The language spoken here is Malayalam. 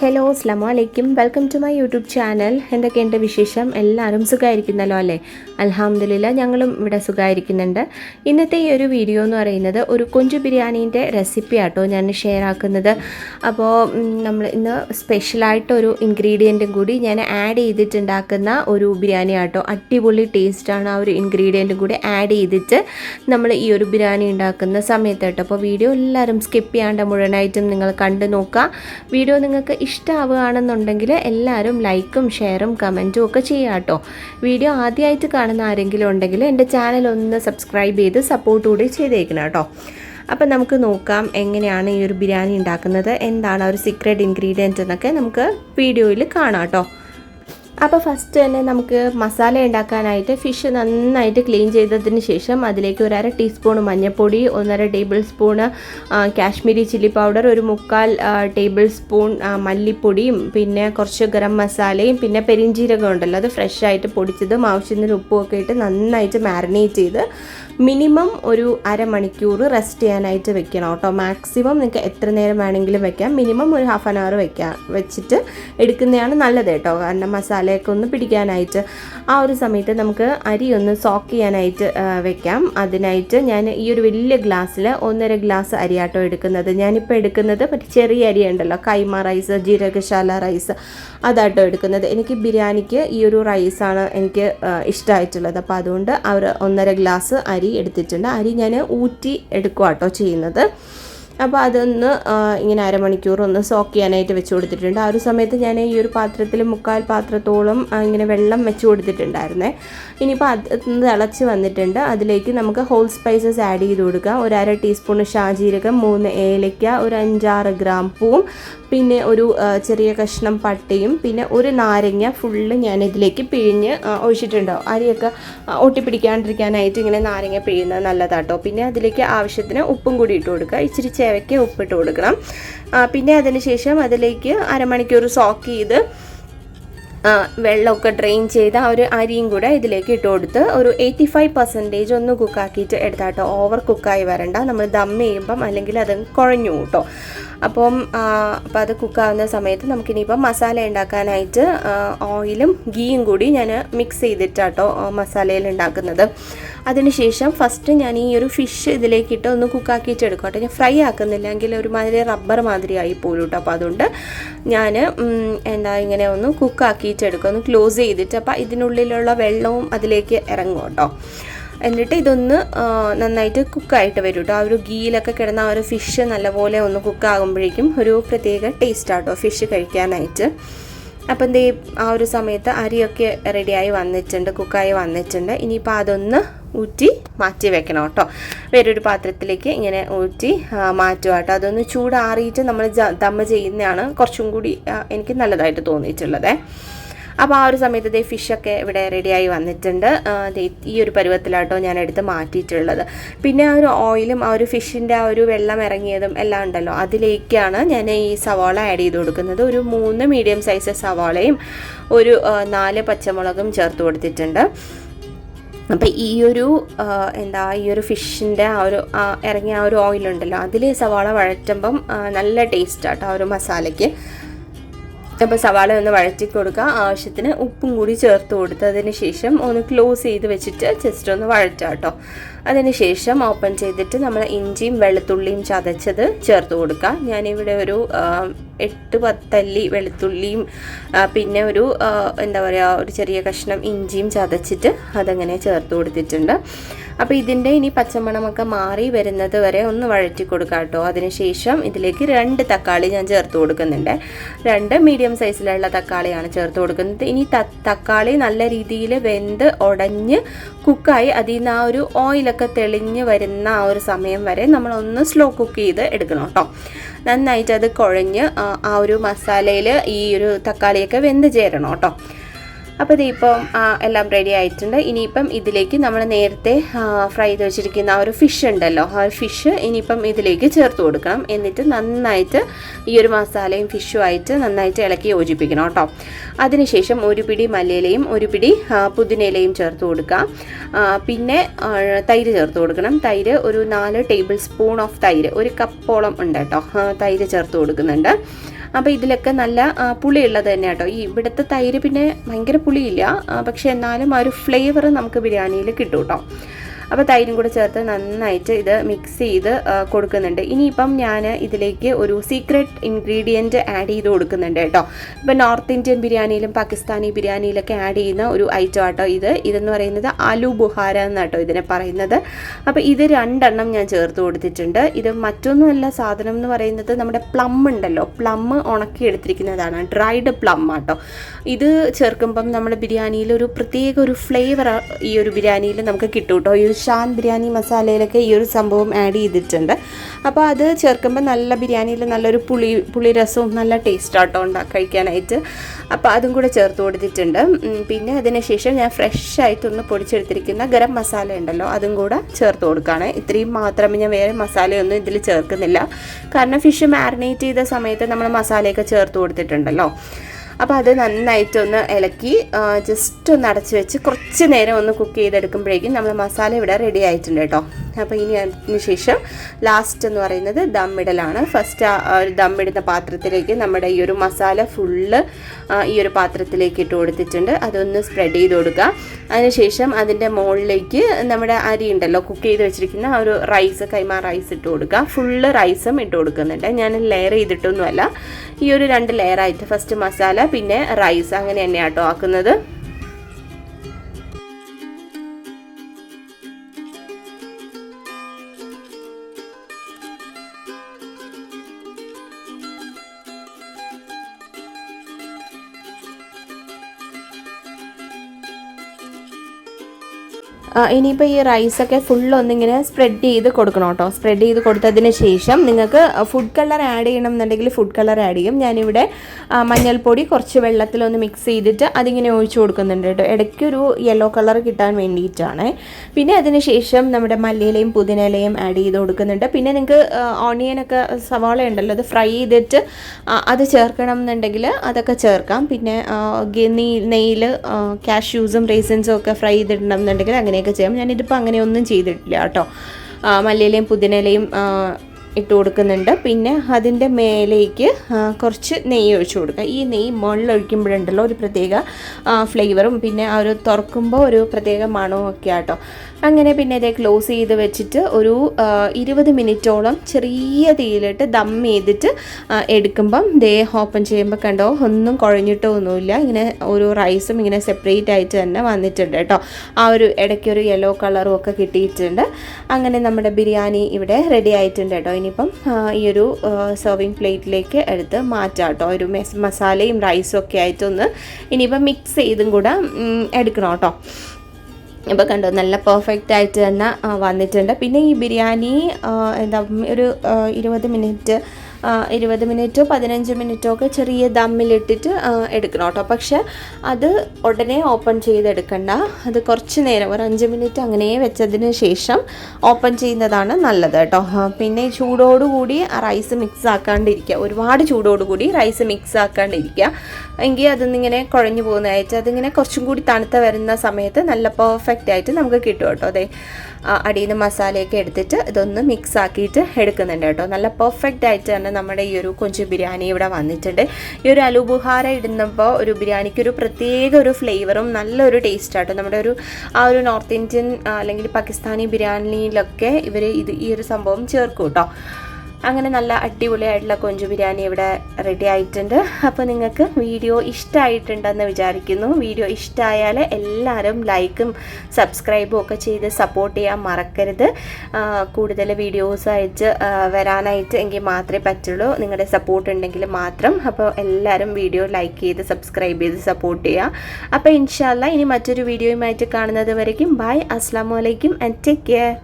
ഹലോ അസ്ലാം വലൈക്കും welcome to my YouTube channel എന്തൊക്കെയുണ്ട് വിശേഷം? എല്ലാവരും സുഖമായിരിക്കുന്നല്ലോ അല്ലേ? അലഹമ്മദില്ല ഞങ്ങളും ഇവിടെ സുഖമായിരിക്കുന്നുണ്ട് ഇന്നത്തെ ഈ ഒരു വീഡിയോ എന്ന് പറയുന്നത് ഒരു കൊഞ്ച് ബിരിയാണീന്റെ റെസിപ്പി ആട്ടോ ഞാൻ ഷെയർ ആക്കുന്നത്. അപ്പോൾ നമ്മൾ ഇന്ന് സ്പെഷ്യലായിട്ടൊരു ഇൻഗ്രീഡിയന്റും കൂടി ഞാൻ ആഡ് ചെയ്തിട്ടുണ്ടാക്കുന്ന ഒരു ബിരിയാണി ആട്ടോ. അടിപൊളി ടേസ്റ്റാണ് ആ ഒരു ഇൻഗ്രീഡിയന്റും കൂടി ആഡ് ചെയ്തിട്ട് നമ്മൾ ഈ ഒരു ബിരിയാണി ഉണ്ടാക്കുന്ന സമയത്ത് കേട്ടോ അപ്പോൾ വീഡിയോ എല്ലാവരും സ്കിപ്പ് ചെയ്യാണ്ട് മുഴുവനായിട്ടും നിങ്ങൾ കണ്ടു നോക്കുക. വീഡിയോ നിങ്ങൾക്ക് ഇഷ്ടമാവുകയാണെന്നുണ്ടെങ്കിൽ എല്ലാവരും ലൈക്കും ഷെയറും കമന്റും ഒക്കെ ചെയ്യാം കേട്ടോ. വീഡിയോ ആദ്യമായിട്ട് കാണുന്ന ആരെങ്കിലും ഉണ്ടെങ്കിൽ എന്റെ ചാനൽ ഒന്ന് സബ്സ്ക്രൈബ് ചെയ്ത് സപ്പോർട്ട് കൂടി ചെയ്തേക്കണം കേട്ടോ. അപ്പം നമുക്ക് നോക്കാം എങ്ങനെയാണ് ഈ ഒരു ബിരിയാണി ഉണ്ടാക്കുന്നത് എന്താണ് ഒരു സീക്രട്ട് ഇൻഗ്രീഡിയന്റ് എന്നൊക്കെ നമുക്ക് വീഡിയോയിൽ കാണാം കേട്ടോ. അപ്പോൾ ഫസ്റ്റ് തന്നെ നമുക്ക് മസാല ഉണ്ടാക്കാനായിട്ട് ഫിഷ് നന്നായിട്ട് ക്ലീൻ ചെയ്തതിന് ശേഷം അതിലേക്ക് ഒരു അര ടീസ്പൂൺ മഞ്ഞൾപ്പൊടി ഒന്നര tablespoon Kashmiri chilli powder ഒരു മുക്കാൽ ടേബിൾ സ്പൂൺ മല്ലിപ്പൊടിയും പിന്നെ കുറച്ച് ഗരം മസാലയും പിന്നെ പെരിഞ്ചീരകം ഉണ്ടല്ലോ അത് ഫ്രഷ് ആയിട്ട് പൊടിച്ചതും ആവശ്യത്തിന് ഉപ്പും ഒക്കെ ഇട്ട് നന്നായിട്ട് മാരിനേറ്റ് ചെയ്ത് മിനിമം ഒരു അരമണിക്കൂർ റെസ്റ്റ് ചെയ്യാനായിട്ട് വെക്കണം കേട്ടോ. മാക്സിമം നിങ്ങൾക്ക് എത്ര നേരം വേണമെങ്കിലും വെക്കാം. മിനിമം ഒരു ഹാഫ് ആൻ അവർ വെക്കാം വെച്ചിട്ട് എടുക്കുന്നതാണ് നല്ലത് കേട്ടോ. കാരണം മസാലയൊക്കെ ഒന്ന് പിടിക്കാനായിട്ട് ആ ഒരു സമയത്ത് നമുക്ക് അരി ഒന്ന് സോക്ക് ചെയ്യാനായിട്ട് വെക്കാം. അതിനായിട്ട് ഞാൻ ഈ ഒരു വലിയ ഗ്ലാസ്സിൽ ഒന്നര ഗ്ലാസ് അരിയാട്ടോ എടുക്കുന്നത്. ഞാനിപ്പോൾ എടുക്കുന്നത് മറ്റേ ചെറിയ അരി ഉണ്ടല്ലോ കൈമ റൈസ് ജീരകശാല റൈസ് അതാട്ടോ എടുക്കുന്നത്. എനിക്ക് ബിരിയാണിക്ക് ഈ ഒരു റൈസാണ് എനിക്ക് ഇഷ്ടമായിട്ടുള്ളത് അപ്പോൾ അതുകൊണ്ട് അവർ ഒന്നര ഗ്ലാസ് അരി എടുത്തിട്ടുണ്ട്. അരി ഞാൻ ഊറ്റി എടുക്കുക കേട്ടോ ചെയ്യുന്നത്. അപ്പോൾ അതൊന്ന് ഇങ്ങനെ അരമണിക്കൂർ ഒന്ന് സോക്ക് ചെയ്യാനായിട്ട് വെച്ച് കൊടുത്തിട്ടുണ്ട്. ആ ഒരു സമയത്ത് ഞാൻ ഈ ഒരു പാത്രത്തിൽ മുക്കാൽ പാത്രത്തോളം ഇങ്ങനെ വെള്ളം വെച്ച് കൊടുത്തിട്ടുണ്ടായിരുന്നേ. ഇനിയിപ്പോൾ അത് തിളച്ച് വന്നിട്ടുണ്ട്. അതിലേക്ക് നമുക്ക് ഹോൾ സ്പൈസസ് ആഡ് ചെയ്ത് കൊടുക്കാം. ഒരു അര ടീസ്പൂൺ ഷാജീരകം മൂന്ന് ഏലയ്ക്ക ഒരു അഞ്ചാറ് ഗ്രാം പൂവും പിന്നെ ഒരു ചെറിയ കഷ്ണം പട്ടയും പിന്നെ ഒരു നാരങ്ങ ഫുള്ള് ഞാൻ ഇതിലേക്ക് പിഴിഞ്ഞ് ഒഴിച്ചിട്ടുണ്ടോ. അരിയൊക്കെ ഒട്ടിപ്പിടിക്കാണ്ടിരിക്കാനായിട്ട് ഇങ്ങനെ നാരങ്ങ പിഴിയുന്നത് നല്ലതാട്ടോ. പിന്നെ അതിലേക്ക് ആവശ്യത്തിന് ഉപ്പും കൂടി ഇട്ട് കൊടുക്കുക. ഇച്ചിരി ചേവയ്ക്ക് ഉപ്പിട്ട് കൊടുക്കണം. പിന്നെ അതിന് ശേഷം അതിലേക്ക് അരമണിക്കൂർ സോക്ക് ചെയ്ത് വെള്ളമൊക്കെ ഡ്രെയിൻ ചെയ്ത ആ ഒരു അരിയും കൂടെ ഇതിലേക്ക് ഇട്ട് കൊടുത്ത് ഒരു എയ്റ്റി ഫൈവ് പെർസെന്റേജ് ഒന്ന് കുക്കാക്കിയിട്ട് എടുത്താട്ടോ ഓവർ കുക്കായി വരണ്ട. നമ്മൾ ദം ചെയ്യുമ്പം അല്ലെങ്കിൽ അത് കുഴഞ്ഞു കൂട്ടോ. അപ്പം അപ്പോൾ അപ്പം അത് കുക്കാവുന്ന സമയത്ത് നമുക്കിനിയിപ്പം മസാല ഉണ്ടാക്കാനായിട്ട് ഓയിലും ഗീയും കൂടി ഞാൻ മിക്സ് ചെയ്തിട്ടാട്ടോ മസാലയിൽ ഉണ്ടാക്കുന്നത്. അതിനുശേഷം ഫസ്റ്റ് ഞാൻ ഈ ഒരു ഫിഷ് ഇതിലേക്കിട്ട് ഒന്ന് കുക്കാക്കിയിട്ട് എടുക്കും കേട്ടോ ഞാൻ ഫ്രൈ ആക്കുന്നില്ല. എങ്കിൽ ഒരുമാതിരി റബ്ബർ മാതിരി ആയി പോലും കേട്ടോ അപ്പോൾ അതുകൊണ്ട് ഞാൻ എന്താ ഇങ്ങനെ ഒന്ന് കുക്കാക്കിയിട്ട് എടുക്കും ഒന്ന് ക്ലോസ് ചെയ്തിട്ട് അപ്പോൾ ഇതിനുള്ളിലുള്ള വെള്ളവും അതിലേക്ക് ഇറങ്ങും കേട്ടോ എന്നിട്ട് ഇതൊന്ന് നന്നായിട്ട് കുക്കായിട്ട് വരും കേട്ടോ ആ ഒരു ഗീലൊക്കെ കിടന്ന ആ ഒരു ഫിഷ് നല്ലപോലെ ഒന്ന് കുക്കാകുമ്പോഴേക്കും ഒരു പ്രത്യേക ടേസ്റ്റ് ആട്ടോ ഫിഷ് കഴിക്കാനായിട്ട്. അപ്പം എന്തേ ആ ഒരു സമയത്ത് അരിയൊക്കെ റെഡിയായി വന്നിട്ടുണ്ട് കുക്കായി വന്നിട്ടുണ്ട്. ഇനിയിപ്പോൾ അതൊന്ന് ഊറ്റി മാറ്റി വെക്കണം കേട്ടോ. വേറൊരു പാത്രത്തിലേക്ക് ഇങ്ങനെ ഊറ്റി മാറ്റുക കേട്ടോ. അതൊന്ന് ചൂടാറിയിട്ട് നമ്മൾ ദമ്മ ചെയ്യുന്നതാണ് കുറച്ചും കൂടി എനിക്ക് നല്ലതായിട്ട് തോന്നിയിട്ടുള്ളത്. അപ്പോൾ ആ ഒരു സമയത്ത് ഇതേ ഫിഷൊക്കെ ഇവിടെ റെഡിയായി വന്നിട്ടുണ്ട്. ഈ ഒരു പരുവത്തിലാട്ടോ ഞാൻ എടുത്ത് മാറ്റിയിട്ടുള്ളത്. പിന്നെ ആ ഒരു ഓയിലും ആ ഒരു ഫിഷിന്റെ ആ ഒരു വെള്ളം ഇറങ്ങിയതും എല്ലാം ഉണ്ടല്ലോ. അതിലേക്കാണ് ഞാൻ ഈ സവാള ആഡ് ചെയ്ത് കൊടുക്കുന്നത്. ഒരു മൂന്ന് മീഡിയം സൈസ് സവാളയും ഒരു നാല് പച്ചമുളകും ചേർത്ത് കൊടുത്തിട്ടുണ്ട്. അപ്പം ഈ ഒരു എന്താ ഈ ഒരു ഫിഷിന്റെ ആ ഒരു ഇറങ്ങിയ ആ ഒരു ഓയിലുണ്ടല്ലോ അതിൽ സവാള വഴറ്റുമ്പം നല്ല നല്ല ടേസ്റ്റാട്ടോ ആ ഒരു മസാലയ്ക്ക്. അപ്പോൾ സവാള ഒന്ന് വഴറ്റി കൊടുക്കുക ആവശ്യത്തിന് ഉപ്പും കൂടി ചേർത്ത് കൊടുത്തതിന് ശേഷം ഒന്ന് ക്ലോസ് ചെയ്ത് വെച്ചിട്ട് ജസ്റ്റ് ഒന്ന് വഴറ്റാം കേട്ടോ അതിന് ശേഷം ഓപ്പൺ ചെയ്തിട്ട് നമ്മൾ ഇഞ്ചിയും വെളുത്തുള്ളിയും ചതച്ചത് ചേർത്ത് കൊടുക്കുക ഞാനിവിടെ ഒരു എട്ട് പത്തല്ലി വെളുത്തുള്ളിയും പിന്നെ ഒരു എന്താ പറയുക ഒരു ചെറിയ കഷ്ണം ഇഞ്ചിയും ചതച്ചിട്ട് അതങ്ങനെ ചേർത്ത് കൊടുത്തിട്ടുണ്ട്. അപ്പോൾ ഇതിന്റെ ഇനി പച്ചമണമൊക്കെ മാറി വരുന്നത് വരെ ഒന്ന് വഴറ്റി കൊടുക്കാം കേട്ടോ. അതിനുശേഷം ഇതിലേക്ക് രണ്ട് തക്കാളി ഞാൻ ചേർത്ത് കൊടുക്കുന്നുണ്ട്. രണ്ട് മീഡിയം സൈസിലുള്ള തക്കാളിയാണ് ചേർത്ത് കൊടുക്കുന്നത്. ഇനി തക്കാളി നല്ല രീതിയിൽ വെന്ത് ഉടഞ്ഞ് കുക്കായി അതിൽ നിന്ന് ആ ഒരു ഓയിലൊക്കെ തെളിഞ്ഞ് വരുന്ന ആ ഒരു സമയം വരെ നമ്മളൊന്ന് സ്ലോ കുക്ക് ചെയ്ത് എടുക്കണം കേട്ടോ. നന്നായിട്ട് അത് കുഴഞ്ഞ് ആ ഒരു മസാലയിൽ ഈ ഒരു തക്കാളിയൊക്കെ വെന്ത് ചേരണം കേട്ടോ. അപ്പോൾ ഇതിപ്പം എല്ലാം റെഡി ആയിട്ടുണ്ട്. ഇനിയിപ്പം ഇതിലേക്ക് നമ്മൾ നേരത്തെ ഫ്രൈ ചെയ്ത് വെച്ചിരിക്കുന്ന ആ ഒരു ഫിഷ് ഉണ്ടല്ലോ ആ ഫിഷ് ഇനിയിപ്പം ഇതിലേക്ക് ചേർത്ത് കൊടുക്കണം. എന്നിട്ട് നന്നായിട്ട് ഈ ഒരു മസാലയും ഫിഷും ആയിട്ട് നന്നായിട്ട് ഇളക്കി യോജിപ്പിക്കണം കേട്ടോ. അതിനുശേഷം ഒരു പിടി മല്ലിയിലയും ഒരു പിടി പുതിനയിലയും ചേർത്ത് കൊടുക്കാം. പിന്നെ തൈര് ചേർത്ത് കൊടുക്കണം. തൈര് ഒരു നാല് ടേബിൾ സ്പൂൺ ഓഫ് തൈര് ഒരു കപ്പോളം ഉണ്ട് കേട്ടോ. തൈര് ചേർത്ത് കൊടുക്കുന്നുണ്ട്. അപ്പോൾ ഇതിലൊക്കെ നല്ല പുളി പുളിയുള്ളത് തന്നെ കേട്ടോ. ഈ ഇവിടുത്തെ തൈര് പിന്നെ ഭയങ്കര പുളിയില്ല. പക്ഷേ എന്നാലും ആ ഒരു ഫ്ലേവർ നമുക്ക് ബിരിയാണിയിൽ കിട്ടും കേട്ടോ. അപ്പോൾ തൈരും കൂടെ ചേർത്ത് നന്നായിട്ട് ഇത് മിക്സ് ചെയ്ത് കൊടുക്കുന്നുണ്ട്. ഇനിയിപ്പം ഞാൻ ഇതിലേക്ക് ഒരു സീക്രട്ട് ഇൻഗ്രീഡിയന്റ് ആഡ് ചെയ്ത് കൊടുക്കുന്നുണ്ട് കേട്ടോ. ഇപ്പം നോർത്ത് ഇന്ത്യൻ ബിരിയാണിയിലും പാകിസ്ഥാനി ബിരിയാണിയിലൊക്കെ ആഡ് ചെയ്യുന്ന ഒരു ഐറ്റം ആട്ടോ ഇത്. ഇതെന്ന് പറയുന്നത് ആലു ബുഹാര എന്നാട്ടോ ഇതിനെ പറയുന്നത്. അപ്പോൾ ഇത് രണ്ടെണ്ണം ഞാൻ ചേർത്ത് കൊടുത്തിട്ടുണ്ട്. ഇത് മറ്റൊന്നുമല്ല സാധനം എന്ന് പറയുന്നത് നമ്മുടെ പ്ലം ഉണ്ടല്ലോ. പ്ലം ഉണക്കി എടുത്തിരിക്കുന്നതാണ്. ഡ്രൈഡ് പ്ലം ആട്ടോ. ഇത് ചേർക്കുമ്പം നമ്മുടെ ബിരിയാണിയിൽ ഒരു പ്രത്യേക ഒരു ഫ്ലേവർ ഈ ഒരു ബിരിയാണിയിൽ നമുക്ക് കിട്ടും കേട്ടോ. ഈ ഒരു ഷാൻ ബിരിയാണി മസാലയിലൊക്കെ ഈ ഒരു സംഭവം ആഡ് ചെയ്തിട്ടുണ്ട്. അപ്പോൾ അത് ചേർക്കുമ്പോൾ നല്ല ബിരിയാണിയിൽ നല്ലൊരു പുളി പുളി രസവും നല്ല ടേസ്റ്റ് ആട്ടോ ഉണ്ടാ കഴിക്കാനായിട്ട്. അപ്പോൾ അതും കൂടെ ചേർത്ത് കൊടുത്തിട്ടുണ്ട്. പിന്നെ അതിനുശേഷം ഞാൻ ഫ്രഷ് ആയിട്ടൊന്ന് പൊടിച്ചെടുത്തിരിക്കുന്ന ഗരം മസാല ഉണ്ടല്ലോ അതും കൂടെ ചേർത്ത് കൊടുക്കുകയാണ് ഇത്രയും മാത്രമേ ഞാൻ വേറെ മസാലയൊന്നും ഇതിൽ ചേർക്കുന്നില്ല. കാരണം ഫിഷ് മാരിനേറ്റ് ചെയ്ത സമയത്ത് നമ്മൾ മസാലയൊക്കെ ചേർത്ത് കൊടുത്തിട്ടുണ്ടല്ലോ. അപ്പോൾ അത് നന്നായിട്ട് ഒന്ന് ഇളക്കി ജസ്റ്റ് ഒന്ന് അടച്ച് വെച്ച് കുറച്ച് നേരം ഒന്ന് കുക്ക് ചെയ്തെടുക്കുമ്പോഴേക്കും നമ്മൾ മസാല ഇവിടെ റെഡി ആയിട്ടുണ്ട് കേട്ടോ. അപ്പോൾ ഇനി അതിന് ശേഷം ലാസ്റ്റ് എന്ന് പറയുന്നത് ദമ്മിടലാണ് ഫസ്റ്റ് ഒരു ദമ്മിടുന്ന പാത്രത്തിലേക്ക് നമ്മുടെ ഈ ഒരു മസാല ഫുള്ള് ഈ ഒരു പാത്രത്തിലേക്ക് ഇട്ട് കൊടുത്തിട്ടുണ്ട്. അതൊന്ന് സ്പ്രെഡ് ചെയ്ത് കൊടുക്കുക. അതിനുശേഷം അതിന്റെ മുകളിലേക്ക് നമ്മുടെ അരി ഉണ്ടല്ലോ കുക്ക് ചെയ്ത് വെച്ചിരിക്കുന്ന ആ ഒരു റൈസ് കൈമാ റൈസ് ഇട്ട് കൊടുക്കുക. ഫുള്ള് റൈസും ഇട്ട് കൊടുക്കുന്നുണ്ട്. ഞാൻ ലെയർ ചെയ്തിട്ടൊന്നുമല്ല. ഈ ഒരു രണ്ട് ലെയറായിട്ട് ഫസ്റ്റ് മസാല പിന്നെ റൈസ് അങ്ങനെ തന്നെയാണ് ആക്കുന്നത്. ഇനിയിപ്പോൾ ഈ റൈസൊക്കെ ഫുൾ ഒന്നിങ്ങനെ സ്പ്രെഡ് ചെയ്ത് കൊടുക്കണം കേട്ടോ. സ്പ്രെഡ് ചെയ്ത് കൊടുത്തതിന് ശേഷം നിങ്ങൾക്ക് ഫുഡ് കളർ ആഡ് ചെയ്യണം എന്നുണ്ടെങ്കിൽ ഫുഡ് കളർ ആഡ് ചെയ്യും. ഞാനിവിടെ മഞ്ഞൾപ്പൊടി കുറച്ച് വെള്ളത്തിലൊന്ന് മിക്സ് ചെയ്തിട്ട് അതിങ്ങനെ ഒഴിച്ചു കൊടുക്കുന്നുണ്ട് കേട്ടോ. ഇടയ്ക്കൊരു യെല്ലോ കളർ കിട്ടാൻ വേണ്ടിയിട്ടാണ്. പിന്നെ അതിന് ശേഷം നമ്മുടെ മല്ലിയിലയും പുതിനയിലയും ആഡ് ചെയ്ത് കൊടുക്കുന്നുണ്ട്. പിന്നെ നിങ്ങൾക്ക് ഓണിയനൊക്കെ സവാള ഉണ്ടല്ലോ അത് ഫ്രൈ ചെയ്തിട്ട് അത് ചേർക്കണം എന്നുണ്ടെങ്കിൽ അതൊക്കെ ചേർക്കാം. പിന്നെ നെയ്യിൽ കാഷ്യൂസും റേസിൻസും ഒക്കെ ഫ്രൈ ചെയ്തിടണം എന്നുണ്ടെങ്കിൽ അങ്ങനെയൊക്കെ ചെയ്യാം. ഞാനിതിപ്പോൾ അങ്ങനെയൊന്നും ചെയ്തിട്ടില്ല കേട്ടോ. മല്ലിയിലയും പുതിനയിലയും ഇട്ട് കൊടുക്കുന്നുണ്ട്. പിന്നെ അതിന്റെ മേലേക്ക് കുറച്ച് നെയ്യ് ഒഴിച്ച് കൊടുക്കുക. ഈ നെയ്യ് മുകളിൽ ഒഴിക്കുമ്പോഴുണ്ടല്ലോ ഒരു പ്രത്യേക ഫ്ലേവറും. പിന്നെ ആ ഒരു തുറക്കുമ്പോൾ ഒരു പ്രത്യേക മണവും ഒക്കെ ആട്ടോ. അങ്ങനെ പിന്നെ ഇതേ ക്ലോസ് ചെയ്ത് വെച്ചിട്ട് ഒരു ഇരുപത് മിനിറ്റോളം ചെറിയ തീയിലിട്ട് ദം ചെയ്തിട്ട് എടുക്കുമ്പം ദേ ഓപ്പൺ ചെയ്യുമ്പോൾ കണ്ടോ ഒന്നും കുഴഞ്ഞിട്ടോ ഒന്നുമില്ല. ഇങ്ങനെ ഒരു റൈസും ഇങ്ങനെ സെപ്പറേറ്റ് ആയിട്ട് തന്നെ വന്നിട്ടുണ്ട് കേട്ടോ. ആ ഒരു ഇടയ്ക്ക് ഒരു യെല്ലോ കളറും ഒക്കെ കിട്ടിയിട്ടുണ്ട്. അങ്ങനെ നമ്മുടെ ബിരിയാണി ഇവിടെ റെഡി ആയിട്ടുണ്ട് കേട്ടോ. ഇനിയിപ്പം ആ, ഈ ഒരു സെർവിങ് പ്ലേറ്റിലേക്ക് എടുത്ത് മാറ്റാം കേട്ടോ ഒരു മെസ് മസാലയും റൈസും ഒക്കെ ആയിട്ടൊന്ന് ഇനിയിപ്പം മിക്സ് ചെയ്തും കൂടെ എടുക്കണം കേട്ടോ. ഇപ്പോൾ കണ്ടോ നല്ല പെർഫെക്റ്റ് ആയിട്ട് തന്നെ വന്നിട്ടുണ്ട്. പിന്നെ ഈ ബിരിയാണി എന്താ ഒരു ഇരുപത് മിനിറ്റ് ഇരുപത് മിനിറ്റോ പതിനഞ്ച് മിനിറ്റോ ഒക്കെ ചെറിയ ദമ്മിലിട്ടിട്ട് എടുക്കണം കേട്ടോ. പക്ഷേ അത് ഉടനെ ഓപ്പൺ ചെയ്തെടുക്കണ്ട. അത് കുറച്ച് നേരം ഒരു അഞ്ച് മിനിറ്റ് അങ്ങനെ വെച്ചതിന് ശേഷം ഓപ്പൺ ചെയ്യുന്നതാണ് നല്ലത് കേട്ടോ. പിന്നെ ചൂടോടുകൂടി റൈസ് മിക്സ് ആക്കാണ്ടിരിക്കുക. ഒരുപാട് ചൂടോടുകൂടി റൈസ് മിക്സ് ആക്കാണ്ടിരിക്കുക. എങ്കിൽ അതൊന്നിങ്ങനെ കുഴഞ്ഞു പോകുന്നതായിട്ട് അതിങ്ങനെ കുറച്ചും കൂടി തണുത്ത വരുന്ന സമയത്ത് നല്ല പെർഫെക്റ്റ് ആയിട്ട് നമുക്ക് കിട്ടും കേട്ടോ. അതെ അടിയിൽ നിന്ന് മസാലയൊക്കെ എടുത്തിട്ട് ഇതൊന്ന് മിക്സ് ആക്കിയിട്ട് എടുക്കുന്നുണ്ട് കേട്ടോ. നല്ല പെർഫെക്റ്റ് ആയിട്ട് തന്നെ നമ്മുടെ ഈ ഒരു കൊഞ്ച് ബിരിയാണി ഇവിടെ വന്നിട്ടുണ്ട്. ഈ ഒരു അലുബുഹാര ഇടുന്നപ്പോൾ ഒരു ബിരിയാണിക്ക് ഒരു പ്രത്യേക ഒരു ഫ്ലേവറും നല്ലൊരു ടേസ്റ്റ് ആട്ടോ. നമ്മുടെ ഒരു ആ ഒരു നോർത്ത് ഇന്ത്യൻ അല്ലെങ്കിൽ പാകിസ്ഥാനി ബിരിയാണിയിലൊക്കെ ഇവർ ഇത് ഈ ഒരു സംഭവം ചേർക്കും കേട്ടോ അങ്ങനെ നല്ല അടിപൊളിയായിട്ടുള്ള കൊഞ്ചു ബിരിയാണി ഇവിടെ റെഡി ആയിട്ടുണ്ട്. അപ്പോൾ നിങ്ങൾക്ക് വീഡിയോ ഇഷ്ടമായിട്ടുണ്ടെന്ന് വിചാരിക്കുന്നു. വീഡിയോ ഇഷ്ടമായാൽ എല്ലാവരും ലൈക്കും സബ്സ്ക്രൈബും ഒക്കെ ചെയ്ത് സപ്പോർട്ട് ചെയ്യാൻ മറക്കരുത്. കൂടുതൽ വീഡിയോസ് അയച്ച് വരാനായിട്ട് എങ്കിൽ മാത്രമേ പറ്റുള്ളൂ. നിങ്ങളുടെ സപ്പോർട്ട് ഉണ്ടെങ്കിൽ മാത്രം. അപ്പോൾ എല്ലാവരും വീഡിയോ ലൈക്ക് ചെയ്ത് സബ്സ്ക്രൈബ് ചെയ്ത് സപ്പോർട്ട് ചെയ്യുക അപ്പോൾ ഇൻഷാല്ല ഇനി മറ്റൊരു വീഡിയോയുമായിട്ട് കാണുന്നത് വരയ്ക്കും ബൈ അസ്സാം വലൈക്കും ആൻഡ് ടേക്ക് കെയർ